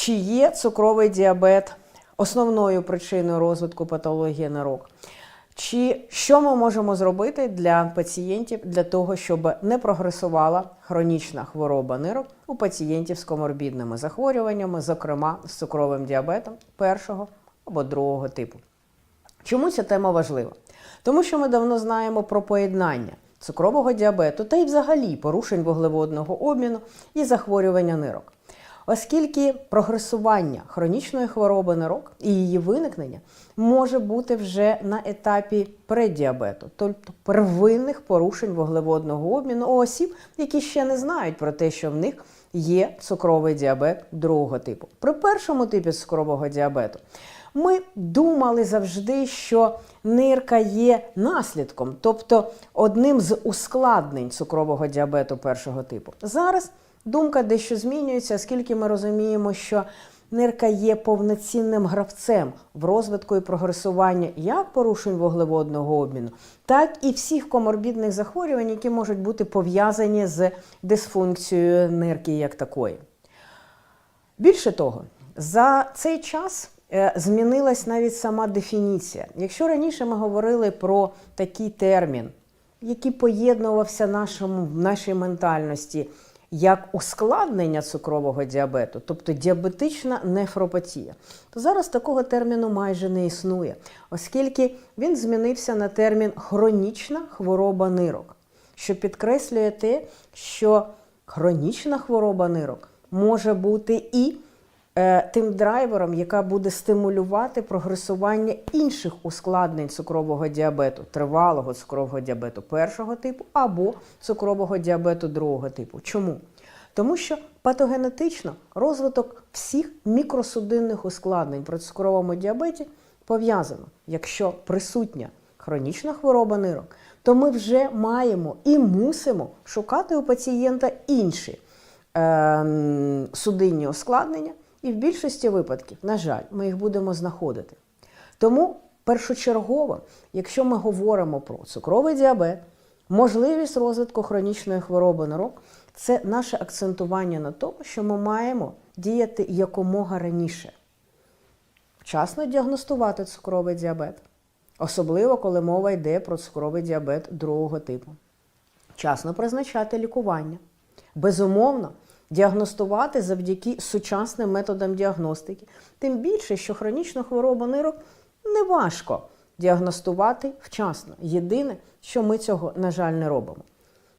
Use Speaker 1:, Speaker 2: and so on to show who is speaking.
Speaker 1: Чи є цукровий діабет основною причиною розвитку патології нирок? Чи що ми можемо зробити для пацієнтів для того, щоб не прогресувала хронічна хвороба нирок у пацієнтів з коморбідними захворюваннями, зокрема з цукровим діабетом першого або другого типу? Чому ця тема важлива? Тому що ми давно знаємо про поєднання цукрового діабету та й взагалі порушень вуглеводного обміну і захворювання нирок. Оскільки прогресування хронічної хвороби нирок і її виникнення може бути вже на етапі преддіабету, тобто первинних порушень вуглеводного обміну у осіб, які ще не знають про те, що в них є цукровий діабет другого типу. При першому типі цукрового діабету ми думали завжди, що нирка є наслідком, тобто одним з ускладнень цукрового діабету першого типу. Зараз думка дещо змінюється, оскільки ми розуміємо, що нирка є повноцінним гравцем в розвитку і прогресування як порушень вуглеводного обміну, так і всіх коморбідних захворювань, які можуть бути пов'язані з дисфункцією нирки як такої. Більше того, за цей час е, змінилась навіть сама дефініція. Якщо раніше ми говорили про такий термін, який поєднувався нашому, в нашій ментальності як ускладнення цукрового діабету, тобто діабетична нефропатія, то зараз такого терміну майже не існує, оскільки він змінився на термін хронічна хвороба нирок, що підкреслює те, що хронічна хвороба нирок може бути і тим драйвером, яка буде стимулювати прогресування інших ускладнень цукрового діабету, тривалого цукрового діабету першого типу або цукрового діабету другого типу. Чому? Тому що патогенетично розвиток всіх мікросудинних ускладнень при цукровому діабеті пов'язано. Якщо присутня хронічна хвороба нирок, то ми вже маємо і мусимо шукати у пацієнта інші е, судинні ускладнення, і в більшості випадків, на жаль, ми їх будемо знаходити. Тому першочергово, якщо ми говоримо про цукровий діабет, можливість розвитку хронічної хвороби нирок, це наше акцентування на тому, що ми маємо діяти якомога раніше. Вчасно діагностувати цукровий діабет, особливо коли мова йде про цукровий діабет другого типу. Вчасно призначати лікування. Безумовно, діагностувати завдяки сучасним методам діагностики. Тим більше, що хронічну хворобу нирок не важко діагностувати вчасно. Єдине, що ми цього, на жаль, не робимо.